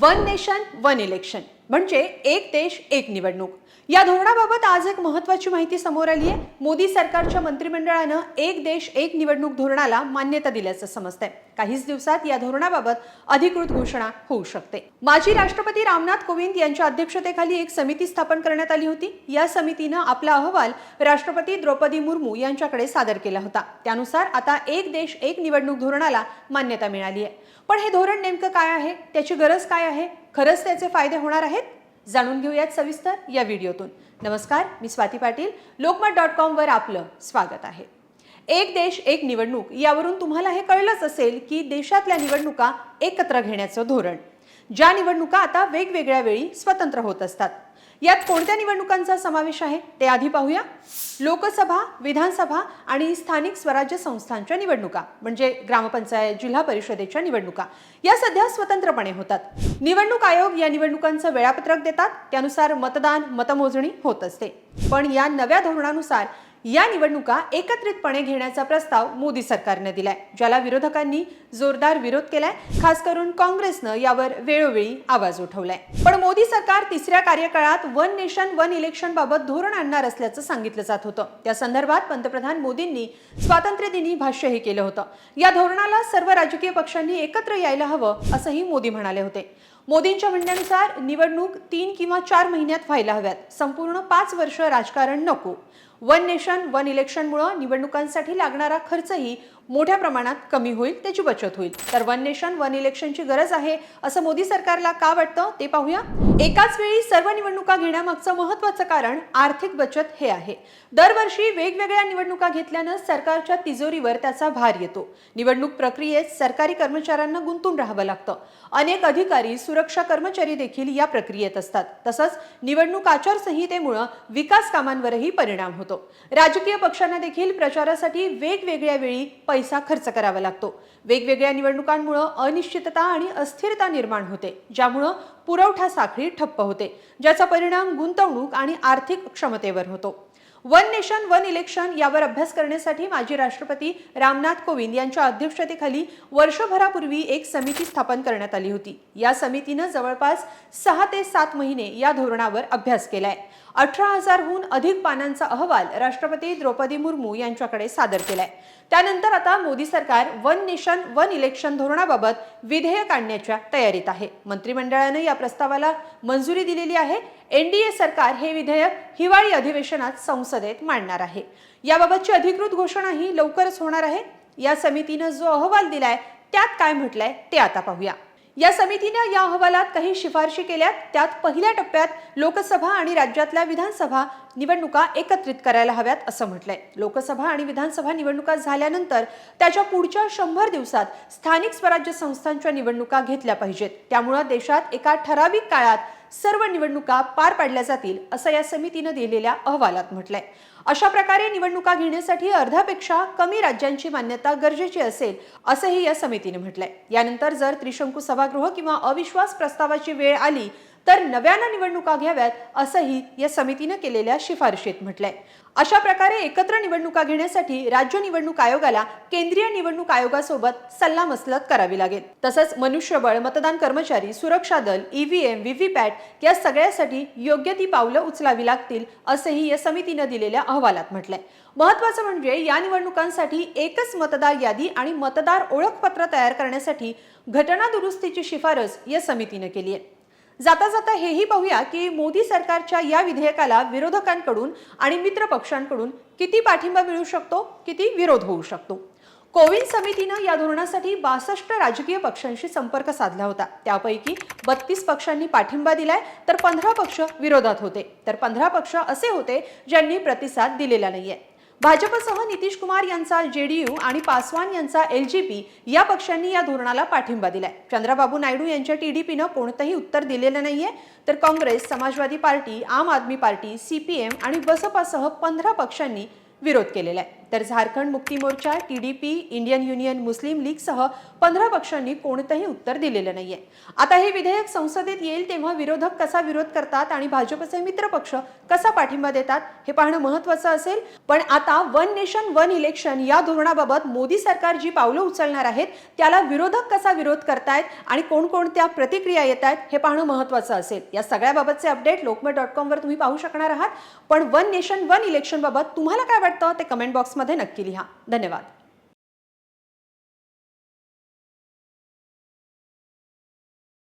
One nation one election म्हणजे एक देश एक निवडणूक. या धोरणाबाबत आज एक महत्वाची माहिती समोर आली आहे. मोदी सरकारच्या मंत्रिमंडळानं एक देश एक निवडणूक धोरणाला मान्यता दिल्याचं समजतंय. काहीच दिवसात या धोरणाबाबत अधिकृत घोषणा होऊ शकते. माजी राष्ट्रपती रामनाथ कोविंद यांच्या अध्यक्षतेखाली एक समिती स्थापन करण्यात आली होती. या समितीनं आपला अहवाल राष्ट्रपती द्रौपदी मुर्मू यांच्याकडे सादर केला होता. त्यानुसार आता एक देश एक निवडणूक धोरणाला मान्यता मिळाली आहे. पण हे धोरण नेमकं काय आहे? त्याची गरज काय आहे? खरंच त्याचे फायदे होणार आहेत? जाणून घेऊयात सविस्तर या व्हिडिओतून. नमस्कार मी स्वाती पाटील. लोकमत डॉट कॉमवर आपलं स्वागत आहे. एक देश एक निवडणूक यावरून तुम्हाला हे कळलंच असेल की देशातल्या निवडणुका एकत्र घेण्याचं धोरण. ज्या निवडणुका आता वेगवेगळ्या वेळी स्वतंत्र होत असतात. यात कोणत्या निवडणुकांचा समावेश आहे ते आधी पाहूया. लोकसभा विधानसभा आणि स्थानिक स्वराज्य संस्थांच्या निवडणुका म्हणजे ग्रामपंचायत जिल्हा परिषदेच्या निवडणुका या सध्या स्वतंत्रपणे होतात. निवडणूक आयोग या निवडणुकांचं वेळापत्रक देतात. त्यानुसार मतदान मतमोजणी होत असते. पण या नव्या धोरणानुसार या निवडणुका एकत्रितपणे घेण्याचा प्रस्ताव मोदी सरकारने दिलाय ज्याला विरोधकांनी जोरदार विरोध केलाय खास करून काँग्रेसनं यावर वेळोवेळी आवाज उठवलाय. पण मोदी सरकार तिसऱ्या कार्यकाळात वन नेशन वन इलेक्शन बाबत धोरण आणणार असल्याचं सांगितलं जात होतं. त्या संदर्भात पंतप्रधान मोदींनी स्वातंत्र्य दिनी भाष्यही केलं होतं. या धोरणाला सर्व राजकीय पक्षांनी एकत्र यायला हवं असंही मोदी म्हणाले होते. मोदींच्या म्हणण्यानुसार निवडणूक तीन किंवा चार महिन्यात व्हायला हव्यात. संपूर्ण पाच वर्ष राजकारण नको. वन नेशन वन इलेक्शनमुळं निवडणुकांसाठी लागणारा खर्चही मोठ्या प्रमाणात कमी होईल त्याची बचत होईल. तर वन नेशन वन इलेक्शनची गरज आहे असं मोदी सरकारला का वाटतं ते पाहूया. एकाच वेळी सर्व निवडणुका घेण्यामागचं महत्वाचं कारण आर्थिक बचत हे आहे. दरवर्षी वेगवेगळ्या निवडणुका घेतल्यानं सरकारच्या तिजोरीवर त्याचा भार येतो. निवडणूक प्रक्रियेत सरकारी कर्मचाऱ्यांना गुंतून राहावं लागतं. अनेक अधिकारी सुरक्षा कर्मचारी देखील या प्रक्रियेत असतात. तसंच निवडणूक आचारसंहितेमुळं विकास कामांवरही परिणाम होतो. राजकीय पक्षांना देखील प्रचारासाठी वेगवेगळ्या वेळी पैसा खर्च करावा लागतो. वेगवेगळ्या निवडणुकांमुळं अनिश्चितता आणि अस्थिरता निर्माण होते ज्यामुळं पुरवठा साखळी ठप्प होते ज्याचा परिणाम गुंतवणूक आणि आर्थिक क्षमतेवर होतो. वन नेशन वन इलेक्शन यावर अभ्यास करण्यासाठी माजी राष्ट्रपती रामनाथ कोविंद यांच्या अध्यक्षतेखाली वर्षभरापूर्वी एक समिती स्थापन करण्यात आली होती. या समितीनं जवळपास सहा ते सात महिने या धोरणावर अभ्यास केलाय. अठरा हजारहून अधिक पानांचा अहवाल राष्ट्रपती द्रौपदी मुर्मू यांच्याकडे सादर केलाय. त्यानंतर आता मोदी सरकार वन नेशन वन इलेक्शन धोरणाबाबत विधेयक आणण्याच्या तयारीत आहे. मंत्रिमंडळानं या प्रस्तावाला मंजुरी दिलेली आहे. एनडीए सरकार हे विधेयक हिवाळी अधिवेशनात संसदेत मांडणार आहे. याबाबतची अधिकृत घोषणा ही लवकरच होणार आहे. या समितीनं जो अहवाल दिलाय त्यात काय म्हटलंय ते आता पाहूया. या समितीनं या अहवालात काही शिफारशी केल्या त्यात पहिल्या टप्प्यात लोकसभा आणि राज्यातल्या विधानसभा निवडणुका एकत्रित करायला हव्यात असं म्हटलंय. लोकसभा आणि विधानसभा निवडणुका झाल्यानंतर त्याच्या पुढच्या शंभर दिवसात स्थानिक स्वराज्य संस्थांच्या निवडणुका घेतल्या पाहिजेत. त्यामुळं देशात एका ठराविक काळात सर्व निवडणुका पार पाडल्या जातील असं या समितीनं दिलेल्या अहवालात म्हटलंय. अशा प्रकारे निवडणुका घेण्यासाठी अर्ध्यापेक्षा कमी राज्यांची मान्यता गरजेची असेल असंही या समितीने म्हटलंय. यानंतर जर त्रिशंकू सभागृह किंवा अविश्वास प्रस्तावाची वेळ आली तर नव्यानं निवडणुका घ्याव्यात असंही या समितीनं केलेल्या शिफारशीत म्हटलंय. अशा प्रकारे एकत्र निवडणुका घेण्यासाठी राज्य निवडणूक आयोगाला केंद्रीय निवडणूक आयोगासोबत सल्लामसलत करावी लागेल. तसंच मनुष्यबळ मतदान कर्मचारी सुरक्षा दल ईव्हीएम व्हीव्हीपॅट या सगळ्यासाठी योग्य ती पावलं उचलावी लागतील असंही या समितीनं दिलेल्या अहवालात म्हटलंय. महत्वाचं म्हणजे या निवडणुकांसाठी एकच मतदार यादी आणि मतदार ओळखपत्र तयार करण्यासाठी घटना दुरुस्तीची शिफारस या समितीनं केली आहे. जाता जाता हेही पाहूया की मोदी सरकारच्या या विधेयकाला विरोधकांकडून आणि मित्र पक्षांकडून किती पाठिंबा मिळू शकतो किती विरोध होऊ शकतो? कोविंद समितीनं या धोरणासाठी बासष्ट राजकीय पक्षांशी संपर्क साधला होता. त्यापैकी बत्तीस पक्षांनी पाठिंबा दिलाय तर पंधरा पक्ष विरोधात होते. तर पंधरा पक्ष असे होते ज्यांनी प्रतिसाद दिलेला नाहीये. भाजपसह नितीश कुमार यांचा जेडीयू आणि पासवान यांचा एलजीपी या पक्षांनी या धोरणाला पाठिंबा दिलाय. चंद्राबाबू नायडू यांच्या टीडीपीनं कोणतंही उत्तर दिलेलं नाहीये. तर काँग्रेस समाजवादी पार्टी आम आदमी पार्टी सीपीएम आणि बसपासह पंधरा पक्षांनी विरोध केलेला आहे तर Jharkhand Mukti Morcha TDP Indian Union Muslim लीगसह पंधरा पक्षांनी कोणतंही उत्तर दिलेलं नाहीये. आता हे विधेयक संसदेत येईल तेव्हा विरोधक कसा विरोध करतात आणि भाजपचे मित्र पक्ष कसा पाठिंबा देतात हे पाहणं महत्वाचं असेल. पण आता वन नेशन वन इलेक्शन या धोरणाबाबत मोदी सरकार जी पावलं उचलणार आहेत त्याला विरोधक कसा विरोध करतायत आणि कोणकोणत्या प्रतिक्रिया येत आहेत हे पाहणं महत्वाचं असेल. या सगळ्याबाबतचे अपडेट लोकमत डॉट कॉमवर तुम्ही पाहू शकणार आहात. पण वन नेशन वन इलेक्शन बाबत तुम्हाला काय वाटतं ते कमेंट बॉक्स बॉक्समध्ये नक्की लिहा. धन्यवाद.